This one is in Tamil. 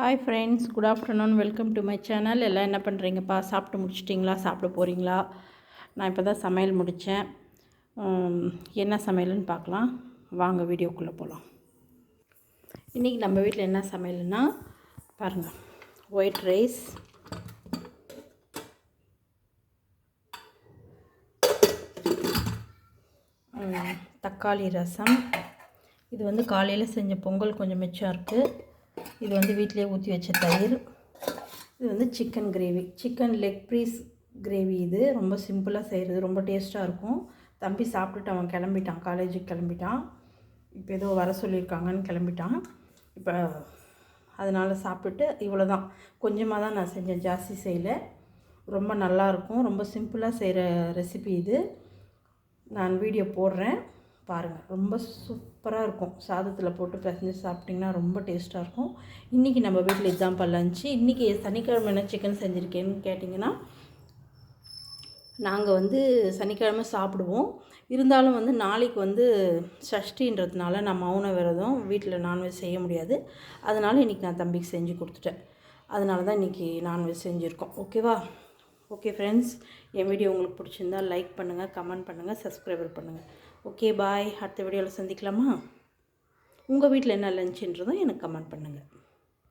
Hi friends good afternoon welcome to my channel எல்லாம் என்ன பண்ணுறீங்கப்பா சாப்பிட்டு முடிச்சிட்டிங்களா? சாப்பிட போகிறீங்களா நான் இப்போ தான் சமையல் முடித்தேன் என்ன சமையல்னு பார்க்கலாம். வாங்க வீடியோக்குள்ளே போகலாம் இன்றைக்கி நம்ம வீட்டில் என்ன சமையல்னா பாருங்கள் ஒயிட் ரைஸ் தக்காளி ரசம். இது வந்து காலையில் செஞ்ச பொங்கல் கொஞ்சம் மிச்சம் இருக்குது இது வந்து வீட்டிலே ஊற்றி வச்ச தயிர். இது வந்து chicken gravy chicken leg piece gravy இது. ரொம்ப சிம்பிளாக செய்கிறது ரொம்ப டேஸ்ட்டாக இருக்கும். தம்பி சாப்பிட்டுட்டு அவன் கிளம்பிட்டான். காலேஜுக்கு கிளம்பிட்டான். இப்போ ஏதோ வர சொல்லியிருக்காங்கன்னு கிளம்பிட்டான். இப்போ அதனால் சாப்பிட்டுட்டு இவ்வளோ தான் கொஞ்சமாக தான் நான் செஞ்சேன். ஜாஸ்தி செய்யலை. ரொம்ப நல்லாயிருக்கும் ரொம்ப சிம்பிளாக செய்கிற ரெசிபி இது. நான் வீடியோ போடுறேன். பாருங்கள் ரொம்ப சூப்பராக இருக்கும். சாதத்தில் போட்டு பிசைஞ்சு சாப்பிட்டிங்கன்னா ரொம்ப டேஸ்ட்டாக இருக்கும். இன்றைக்கி நம்ம வீட்டில் இதுதான் லஞ்சு இன்றைக்கி சனிக்கிழமை என்ன சிக்கன் செஞ்சுருக்கேன்னு கேட்டிங்கன்னா நாங்கள் வந்து சனிக்கிழமை சாப்பிடுவோம். இருந்தாலும் வந்து நாளைக்கு வந்து சஷ்டின்றதுனால நான் மௌன விரதம் வீட்டில் நான்வெஜ் செய்ய முடியாது. அதனால் இன்றைக்கி நான் தம்பிக்கு செஞ்சு கொடுத்துட்டேன். அதனால தான் இன்றைக்கி நான்வெஜ் செஞ்சுருக்கோம் ஓகேவா ஓகே ஃப்ரெண்ட்ஸ் என் வீடியோ உங்களுக்கு பிடிச்சிருந்தா லைக் பண்ணுங்கள் கமெண்ட் பண்ணுங்கள் சப்ஸ்கிரைபர் பண்ணுங்கள் ஓகே பாய் அடுத்த வீடியோவில் சந்திக்கலாமா? உங்கள் வீட்டில் என்ன லஞ்சுன்றதும் எனக்கு கமெண்ட் பண்ணுங்கள்